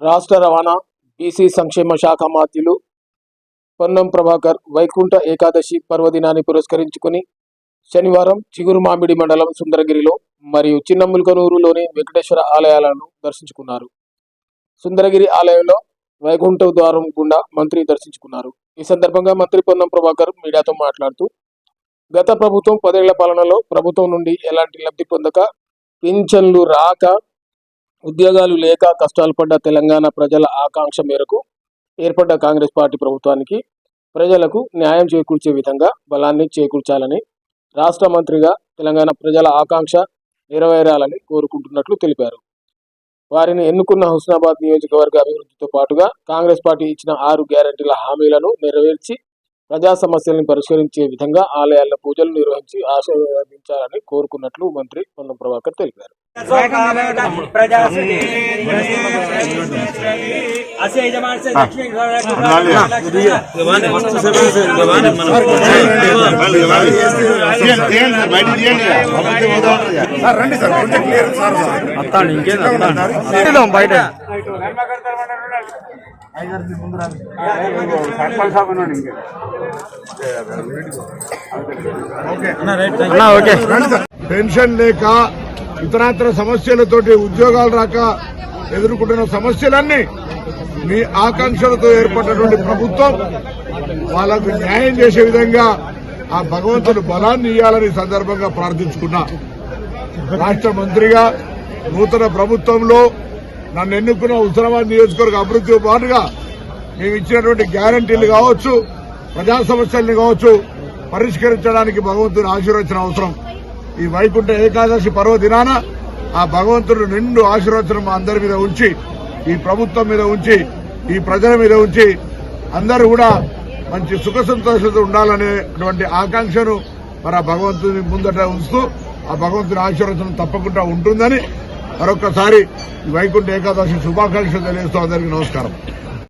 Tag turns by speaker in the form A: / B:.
A: రాష్ట్ర రవాణా బీసీ సంక్షేమ శాఖ మాధ్యులు పొన్నం ప్రభాకర్ వైకుంఠ ఏకాదశి పర్వదినాన్ని పురస్కరించుకుని శనివారం చిగురు మామిడి మండలం సుందరగిరిలో మరియు చిన్నముల్కనూరులోని వెంకటేశ్వర ఆలయాలను దర్శించుకున్నారు. సుందరగిరి ఆలయంలో వైకుంఠ ద్వారం గుండా మంత్రి దర్శించుకున్నారు. ఈ సందర్భంగా మంత్రి పొన్నం ప్రభాకర్ మీడియాతో మాట్లాడుతూ గత ప్రభుత్వం పదేళ్ళ పాలనలో ప్రభుత్వం నుండి ఎలాంటి లబ్ధి పొందక పింఛన్లు రాక ఉద్యోగాలు లేక కష్టాలు పడ్డ తెలంగాణ ప్రజల ఆకాంక్ష మేరకు ఏర్పడ్డ కాంగ్రెస్ పార్టీ ప్రభుత్వానికి ప్రజలకు న్యాయం చేకూర్చే విధంగా బలాన్ని చేకూర్చాలని రాష్ట్ర మంత్రిగా తెలంగాణ ప్రజల ఆకాంక్ష నెరవేరాలని కోరుకుంటున్నట్లు తెలిపారు. వారిని ఎన్నుకున్న హుస్నాబాద్ నియోజకవర్గ అభివృద్ధితో పాటుగా కాంగ్రెస్ పార్టీ ఇచ్చిన ఆరు గ్యారంటీల హామీలను నెరవేర్చి ప్రజా సమస్యలను పరిష్కరించే విధంగా ఆలయాల్లో పూజలు నిర్వహించి ఆశీర్వదించాలని కోరుకున్నట్లు మంత్రి పొన్నం ప్రభాకర్ తెలిపారు.
B: ప్రజాశ్రీ
C: పెన్షన్ లేక ఇతరాత్ర సమస్యలతోటి ఉద్యోగాలు రాక ఎదుర్కొంటున్న సమస్యలన్నీ మీ ఆకాంక్షలతో ఏర్పడినటువంటి ప్రభుత్వం వాళ్ళకు న్యాయం చేసే విధంగా ఆ భగవంతుడు బలాన్ని ఇవ్వాలని సందర్భంగా ప్రార్థించుకున్నా. రాష్ట మంత్రిగా నూతన ప్రభుత్వంలో నన్ను ఎన్నుకున్న హుస్నాబాద్ నియోజకవర్గ అభివృద్ధితో పాటుగా మేము ఇచ్చినటువంటి గ్యారంటీలు కావచ్చు ప్రజా సమస్యల్ని కావచ్చు పరిష్కరించడానికి భగవంతుని ఆశీర్వచన అవసరం. ఈ వైకుంఠ ఏకాదశి పర్వదినాన ఆ భగవంతుడు నిండు ఆశీర్వచనం మా అందరి మీద ఉంచి ఈ ప్రభుత్వం మీద ఉంచి ఈ ప్రజల మీద ఉంచి అందరూ కూడా మంచి సుఖ సంతోషంతో ఉండాలనేటువంటి ఆకాంక్షను మరి ఆ భగవంతుని ముందట ఉంచుతూ ఆ భగవంతుని ఆశీర్వచనం తప్పకుండా ఉంటుందని మరొకసారి వైకుంఠ ఏకాదశి శుభాకాంక్షలు తెలియజేస్తూ అందరికీ నమస్కారం.